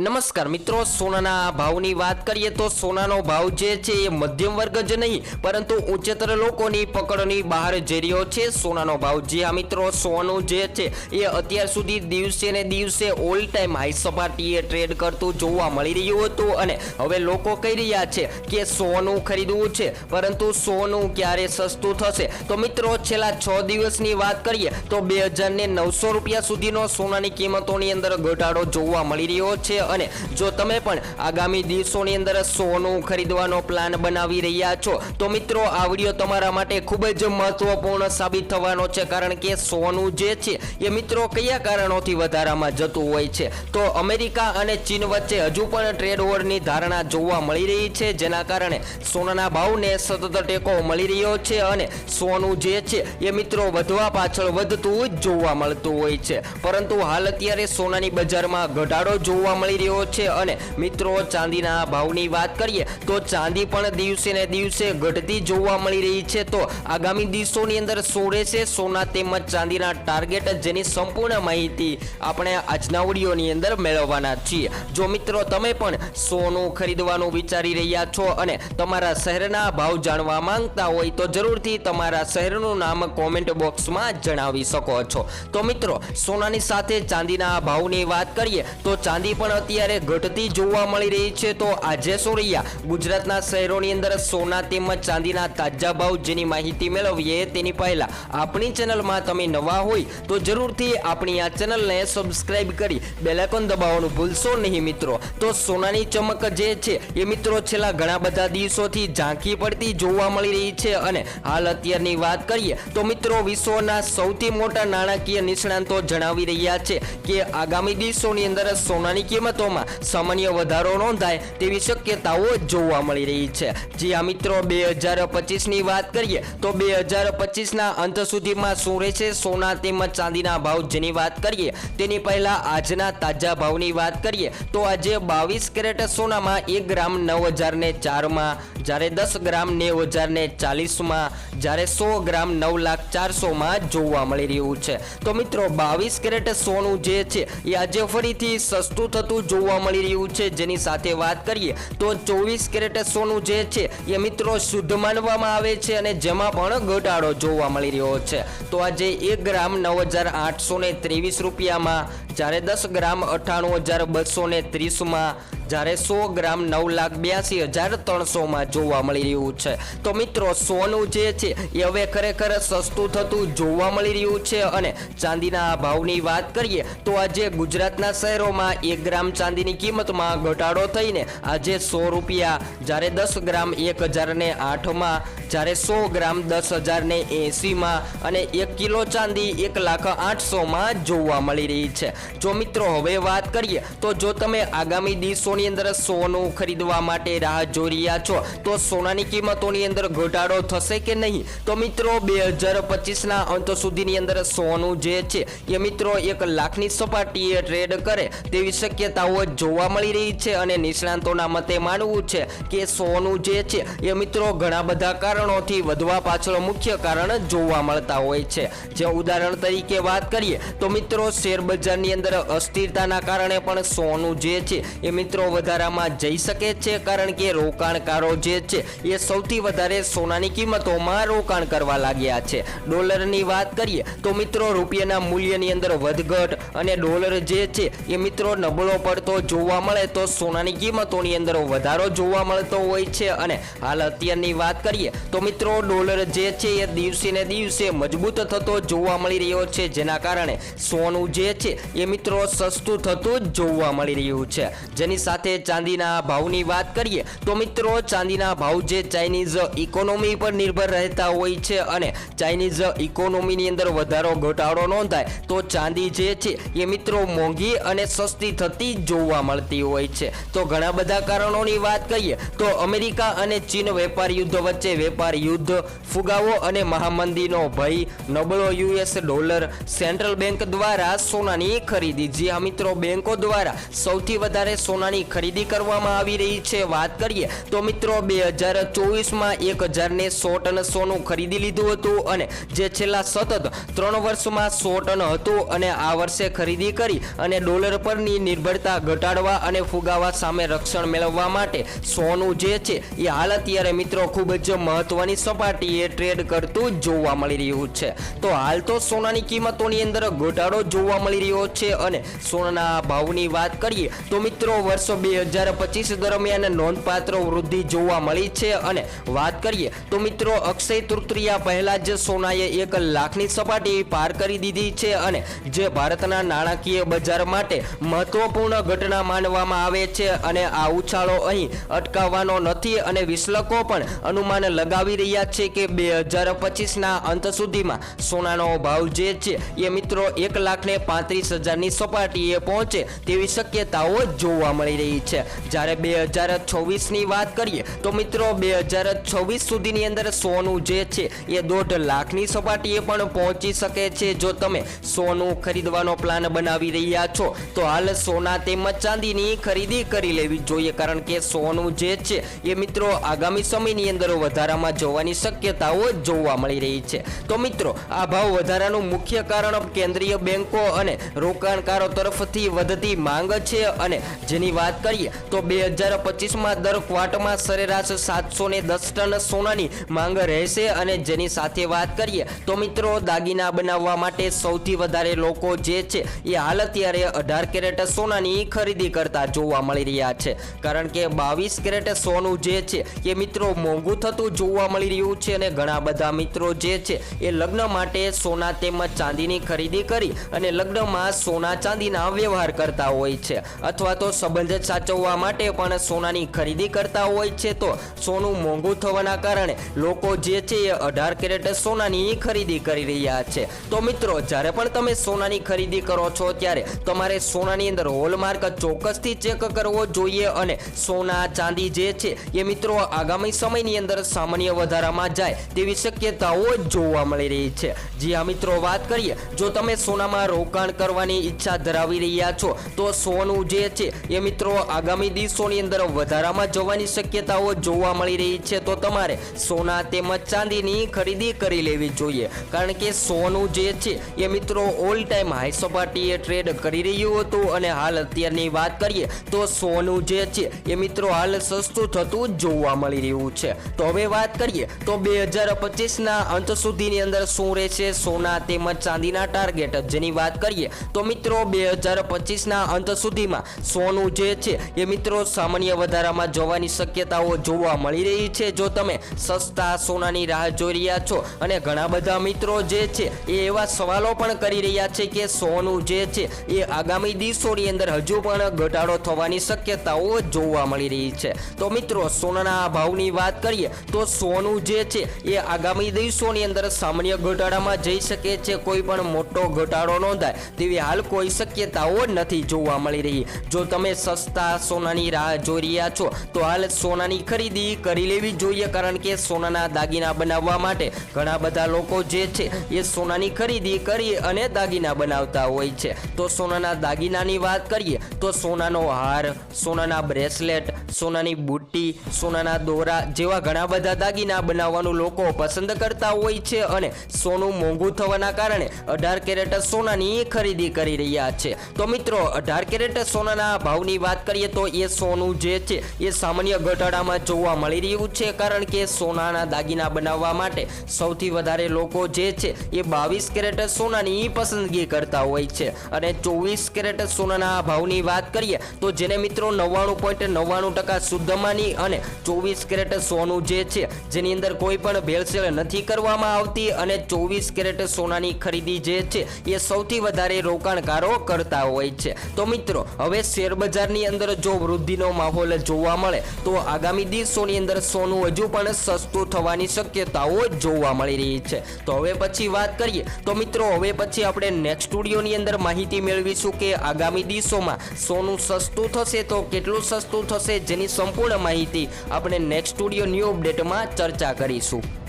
નમસ્કાર મિત્રો, સોનાના ભાવની વાત કરીએ તો સોનાનો ભાવ જે છે એ મધ્યમ વર્ગ જ નહીં, પરંતુ ઉચ્ચતર લોકોની પકડની બહાર જઈ રહ્યો છે. સોનાનો ભાવ જે આ મિત્રો, સોનું જે છે એ અત્યાર સુધી દિવસે ને દિવસે ઓલ ટાઈમ હાઈ સપાટીએ ટ્રેડ કરતું જોવા મળી રહ્યું હતું અને હવે લોકો કહી રહ્યા છે કે સોનું ખરીદવું છે, પરંતુ સોનું ક્યારે સસ્તું થશે? તો મિત્રો, છેલ્લા છ દિવસની વાત કરીએ તો બે હજાર ને નવસો રૂપિયા સુધીનો સોનાની કિંમતોની અંદર ઘટાડો જોવા મળી રહ્યો છે અને જો તમે પણ આગામી દિવસોની અંદર સોનું ખરીદવાનો પ્લાન બનાવી રહ્યા છો, તો મિત્રો આ વીડિયો તમારા માટે ખૂબ જ મહત્વપૂર્ણ સાબિત થવાનો છે. કારણ કે સોનું જે છે, એ મિત્રો કયા કારણોથી વધારામાં જતું હોય છે? તો અમેરિકા અને ચીન વચ્ચે હજુ પણ ટ્રેડ વોરની ધારણા જોવા મળી રહી છે, જેના કારણે સોનાના ભાવને સતત ટેકો મળી રહ્યો છે અને સોનું જે છે, એ મિત્રો વધવા પાછળ વધતું જ જોવા મળતું હોય છે. પરંતુ હાલ અત્યારે સોનાની બજારમાં ઘટાડો જોવા મળી રહ્યો છે અને મિત્રો, ચાંદીના ભાવની વાત કરીએ, તો ચાંદી પણ દિવસે ને દિવસે ઘટતી જોવા મળી રહી છે. તો આગામી દિવસોની અંદર સોરે છે સોના તેમજ ચાંદીના ટાર્ગેટ જેની સંપૂર્ણ માહિતી આપણે આજના ઓડિયોની અંદર મેળવવાના છીએ. જો મિત્રો, તમે પણ સોનું ખરીદવાનું વિચારી રહ્યા છો અને તમારા શહેરના ભાવ જાણવા માંગતા હોય, તો જરૂરથી તમારા શહેરનું નામ કોમેન્ટ બોક્સમાં જણાવી શકો છો. તો મિત્રો, સોનાની સાથે ચાંદીના ભાવની વાત કરીએ, તો ચાંદી પણ અત્યારે ઘટતી જોવા મળી રહી છે તો આજે સોરૈયા ગુજરાતના શહેરોની અંદર સોના તેમજ ચાંદીના તાજા ભાવ જેની માહિતી મેળવીએ તેની પહેલા આપણી ચેનલમાં તમે નવા હોય તો જરૂરથી આપણી આ ચેનલને સબસ્ક્રાઇબ કરી બેલાઇકોન દબાવવાનું ભૂલશો નહીં મિત્રો. તો સોનાની ચમક જે છે એ મિત્રો છેલ્લા ઘણા બધા દિવસોથી ઝાંખી પડતી જોવા મળી રહી છે અને હાલ અત્યારની વાત કરીએ તો મિત્રો વિશ્વના સૌથી મોટા નાણાકીય નિષ્ણાંતો જણાવી રહ્યા છે કે આગામી દિવસોની અંદર સોનાની કિંમતોમાં સામાન્ય વધારો નોંધાય તેવી શક્યતાઓ જોવા મળી રહી છે. જી આ મિત્રો, બે હજાર પચીસની વાત કરીએ તો બે હજાર પચીસના અંત સુધીમાં શું રહેશે? સોના તેમજ ચાંદીના ભાવ જેની વાત કરીએ તેની પહેલાં આજના તાજા ભાવની વાત કરીએ તો આજે બાવીસ કેરેટ સોનામાં એક ગ્રામ નવ હજાર ને ચારમાં, જ્યારે દસ ગ્રામ નેવ હજાર ને ચાલીસમાં, જ્યારે સો ગ્રામ નવ લાખ ચારસોમાં જોવા મળી રહ્યું છે. તો મિત્રો, બાવીસ કેરેટ સોનું જે છે એ આજે ફરીથી સસ્તું થતું જોવા મળી રહ્યું છે. જેની સાથે વાત કરીએ તો ચોવીસ કેરેટ સોનું જે છે એ મિત્રો શુદ્ધ માનવામાં આવે છે અને જેમાં પણ ઘટાડો જોવા મળી રહ્યો છે. તો આજે એક ગ્રામ નવ હજાર આઠસો ત્રેવીસ રૂપિયામાં, જ્યારે દસ ગ્રામ અઠ્ઠાણું હજાર બસો ત્રીસમાં જ્યારે સો ગ્રામ નવ લાખ બ્યાસી હજાર ત્રણસોમાં જોવા મળી રહ્યું છે. તો મિત્રો, સોનું જે છે, એ હવે ખરેખર સસ્તું થતું જોવા મળી રહ્યું છે. અને ચાંદીના ભાવની વાત કરીએ, તો આજે ગુજરાતના શહેરોમાં એક ગ્રામ ચાંદીની કિંમતમાં ઘટાડો થઈને આજે સો રૂપિયા, જ્યારે દસ ગ્રામ એક હજારને આઠમાં, જ્યારે સો ગ્રામ દસ હજારને એંસીમાં અને એક કિલો ચાંદી એક લાખ આઠસોમાં જોવા મળી રહી છે. જો મિત્રો, હવે વાત કરીએ, તો જો તમે આગામી દિવસોની અંદર સોનું ખરીદવા માટે રાહ જોઈ રહ્યા છો. તો સોનાની કિંમતોની અંદર ઘટાડો થશે કે નહીં? તો મિત્રો, બે હજાર પચીસના અંત સુધીની અંદર સોનું જે છે, એ મિત્રો એક લાખની સપાટીએ ટ્રેડ કરે તેવી શક્યતાઓ જોવા મળી રહી છે અને નિષ્ણાંતોના મતે માનવું છે કે સોનું જે છે, એ મિત્રો ઘણા બધા કારણોથી વધવા પાછળ મુખ્ય કારણ જોવા મળતા હોય છે. જે ઉદાહરણ તરીકે વાત કરીએ, તો મિત્રો શેર બજારની અંદર અસ્થિરતાના કારણે પણ સોનું જે છે, એ મિત્રો વધારામાં જઈ શકે છે, કારણ કે રોકાણકારો જે છે, એ સૌથી વધારે સોનાની કિંમતોમાં રોકાણ કરવા લાગ્યા છે. ડોલરની વાત કરીએ, તો મિત્રો રૂપિયાના મૂલ્યની અંદર વધઘટ અને ડોલર જે છે, એ મિત્રો નબળો પડતો જોવા મળે તો સોનાની કિંમતોની અંદર વધારો જોવા મળતો હોય છે. અને હાલ અત્યારની વાત કરીએ, તો મિત્રો ડોલર જે છે, એ દિવસે ને દિવસે મજબૂત થતો જોવા મળી રહ્યો છે, જેના કારણે સોનું જે છે, એ મિત્રો સસ્તું થતું જ જોવા મળી રહ્યું છે. જેની સાથે ચાંદીના ભાવની વાત કરીએ, તો મિત્રો ચાંદીના ભાવ જે ચાઇનીઝ ઇકોનોમી પર નિર્ભર રહેતા હોય છે અને ચાઇનીઝ ઇકોનોમીની અંદર વધારો ઘટાડો નોંધાય, તો ચાંદી જે છે એ મિત્રો મોંઘી અને સસ્તી થતી જોવા મળતી હોય છે. તો ઘણા બધા કારણોની વાત કરીએ, તો અમેરિકા અને ચીન વેપાર યુદ્ધ વચ્ચે વેપાર યુદ્ધ, ફુગાવો અને મહામંદીનો ભય, નબળો યુએસ ડોલર, સેન્ટ્રલ બેંક દ્વારા સોનાની ખરીદી. જે આ મિત્રો, બેંકો દ્વારા સૌથી વધારે સોનાની સોનાની ખરીદી કરવામાં આવી રહી છે. વાત કરીએ તો મિત્રો બે હજાર ચોવીસમાં એક હજારને સો ટન સોનું ખરીદી લીધું હતું અને જે છેલ્લા સતત ત્રણ વર્ષમાં સો ટન હતું અને આ વર્ષે ખરીદી કરી અને ડોલર પરની નિર્ભરતા ઘટાડવા અને ફુગાવા સામે રક્ષણ મેળવવા માટે સોનું જે છે એ હાલ અત્યારે મિત્રો ખૂબ જ મહત્વની સપાટીએ ટ્રેડ કરતું જોવા મળી રહ્યું છે. તો હાલ તો સોનાની કિંમતોની અંદર ઘટાડો જોવા મળી રહ્યો છે અને સોનાના ભાવની વાત કરીએ તો મિત્રો વર્ષો બે હજાર પચીસ દરમિયાન નોંધપાત્ર વૃદ્ધિ જોવા મળી છે અને વાત કરીએ તો મિત્રો અક્ષય તૃતીયા પહેલા જ સોનાએ એક લાખની સપાટી પાર કરી દીધી છે અને જે ભારતના નાણાકીય બજાર માટે મહત્વપૂર્ણ ઘટના માનવામાં આવે છે અને આ ઉછાળો અહીં અટકાવવાનો નથી અને વિશ્લેષકો પણ અનુમાન લગાવી રહ્યા છે કે બે હજાર પચીસના અંત સુધીમાં સોનાનો ભાવ જે છે એ મિત્રો એક લાખને પાંત્રીસ હજારની સપાટીએ પહોંચે તેવી શક્યતાઓ જોવા મળી રહી છે. જ્યારે બે હજાર છવ્વીસની વાત કરીએ તો મિત્રો બે હજાર છવ્વીસ સુધીની અંદર સોનું જે છે એ દોઢ લાખની સપાટીએ પણ પહોંચી શકે છે. જો તમે સોનું ખરીદવાનો પ્લાન બનાવી રહ્યા છો, તો હાલ સોના તેમજ ચાંદીની ખરીદી કરી લેવી જોઈએ. કારણ કે સોનું જે છે એ મિત્રો આગામી સમયની અંદર વધારામાં જવાની શક્યતાઓ જોવા મળી રહી છે. તો મિત્રો, આ ભાવ વધારાનું મુખ્ય કારણ કેન્દ્રીય બેન્કો અને રોકાણકારો તરફથી વધતી માંગ છે અને જેની વાત કરીએ તો બે હજાર પચીસમાં દર ક્વાર્ટમાં સરેરાશ સાતસો ને દસ ટન સોનાની માંગ રહેશે અને જેની સાથે વાત કરીએ તો મિત્રો દાગીના બનાવવા માટે સૌથી વધારે લોકો જે છે એ હાલ અત્યારે અઢાર કેરેટ સોનાની ખરીદી કરતા જોવા મળી રહ્યા છે. કારણ કે બાવીસ કેરેટ સોનું જે છે એ મિત્રો મોંઘું થતું જોવા મળી રહ્યું છે અને ઘણા બધા મિત્રો જે છે એ લગ્ન માટે સોના તેમજ ચાંદીની ખરીદી કરી અને લગ્નમાં સોના ચાંદીના વ્યવહાર કરતા હોય છે. અથવા તો સંબંધ સાચવવા માટે પણ સોનાની ખરીદી કરતા હોય છે તો સોનું મોંઘું થવાના કારણે લોકો જે છે એ અઢાર કેરેટ સોનાની ખરીદી કરી રહ્યા છે. તો મિત્રો, જ્યારે પણ તમે સોનાની ખરીદી કરો છો ત્યારે તમારે સોનાની અંદર હોલમાર્ક ચોક્કસથી ચેક કરવો જોઈએ અને સોના ચાંદી જે છે એ મિત્રો આગામી સમયની અંદર સામાન્ય વધારામાં જાય તેવી શક્યતાઓ જોવા મળી રહી છે. જી હા મિત્રો, વાત કરીએ, જો તમે સોનામાં રોકાણ કરવાની ઈચ્છા ધરાવી રહ્યા છો તો સોનું જે છે એ મિત્રો આગામી દિવસોની અંદર વધારામાં જવાની શક્યતાઓ જોવા મળી રહી છે. તો તમારે સોના તેમજ ચાંદીની ખરીદી કરી લેવી જોઈએ. કારણ કે સોનું જે છે, એ મિત્રો ઓલ ટાઈમ હાઈ સપાટીએ ટ્રેડ કરી રહ્યું હતું. અને હાલ અત્યારની વાત કરીએ, તો સોનું જે છે, એ મિત્રો હાલ સસ્તું થતું જોવા મળી રહ્યું છે. તો હવે વાત કરીએ, તો બે હજાર પચીસના અંત સુધીની અંદર શું રહેશે સોના તેમજ ચાંદીના ટાર્ગેટ જેની વાત કરીએ, તો મિત્રો બે હજાર પચીસના અંત સુધીમાં સોનું જે છે. એ મિત્રો, સામાન્ય વધારામાં જોવાની શક્યતાઓ જોવા મળી રહી છે. જો તમે સસ્તા સોનાની રાહ જોઈ રહ્યા છો અને ઘણા બધા મિત્રો જે છે, એ એવા સવાલો પણ કરી રહ્યા છે કે સોનું જે છે, એ આગામી દિવસોની અંદર હજુ પણ ઘટાડો થવાની શક્યતાઓ જોવા મળી રહી છે. તો મિત્રો, સોનાના ભાવની વાત કરીએ, તો સોનું જે છે, એ આગામી દિવસોની અંદર સામાન્ય ઘટાડામાં જઈ શકે છે. કોઈ પણ મોટો ઘટાડો નોંધાય તેવી હાલ કોઈ શક્યતાઓ નથી જોવા મળી રહી. જો તમે સસ્તા સોનાની રાહ જોઈ રહ્યા છો, તો હાલ સોનાની ખરીદી કરી લેવી જોઈએ, કારણ કે સોનાના દાગીના બનાવવા માટે ઘણા બધા લોકો જે છે એ સોનાની ખરીદી કરી અને દાગીના બનાવતા હોય છે. તો સોનાના દાગીનાની વાત કરીએ, તો સોનાનો હાર, સોનાના બ્રેસલેટ, સોનાની બુટ્ટી, સોનાના દોરા જેવા ઘણા બધા દાગીના બનાવવાનું લોકો પસંદ કરતા હોય છે અને સોનું મોંઘું થવાના કારણે અઢાર કેરેટ સોનાની ખરીદી કરી રહ્યા છે. તો મિત્રો, અઢાર કેરેટ સોનાના ભાવની વાત કરીએ તો એ સોનું જે છે, એ સામાન્ય ઘટાડામાં જોવા મળી રહ્યું છે. કારણ કે સોનાના દાગીના બનાવવા માટે સૌથી વધારે લોકો જે છે, એ બાવીસ કેરેટ સોનાની પસંદગી કરતા હોય છે. અને ચોવીસ કેરેટ સોનાના ભાવની વાત કરીએ, તો જેને મિત્રો નવ્વાણું પોઈન્ટ નવ્વાણું ટકા શુદ્ધ માની અને ચોવીસ કેરેટ સોનું જે છે, જેની અંદર કોઈ પણ ભેળસેળ નથી કરવામાં આવતી અને ચોવીસ કેરેટ સોનાની ખરીદી જે છે, એ સૌથી વધારે રોકાણકારો કરતા હોય છે. તો મિત્રો, હવે શેર બજારની અંદર જો વૃદ્ધિનો માહોલ જોવા મળે, તો આગામી દિવસોની અંદર સોનું હજુ પણ સસ્તું થવાની શક્યતાઓ જોવા મળી રહી છે. તો હવે પછી વાત કરીએ, તો મિત્રો હવે પછી આપણે નેક્સ્ટ સ્ટુડિયોની અંદર માહિતી મેળવીશું કે આગામી દિવસોમાં સોનું સસ્તું થશે તો કેટલું સસ્તું થશે, જેની સંપૂર્ણ માહિતી આપણે નેક્સ્ટ સ્ટુડિયો ન્યૂ અપડેટમાં ચર્ચા કરીશું.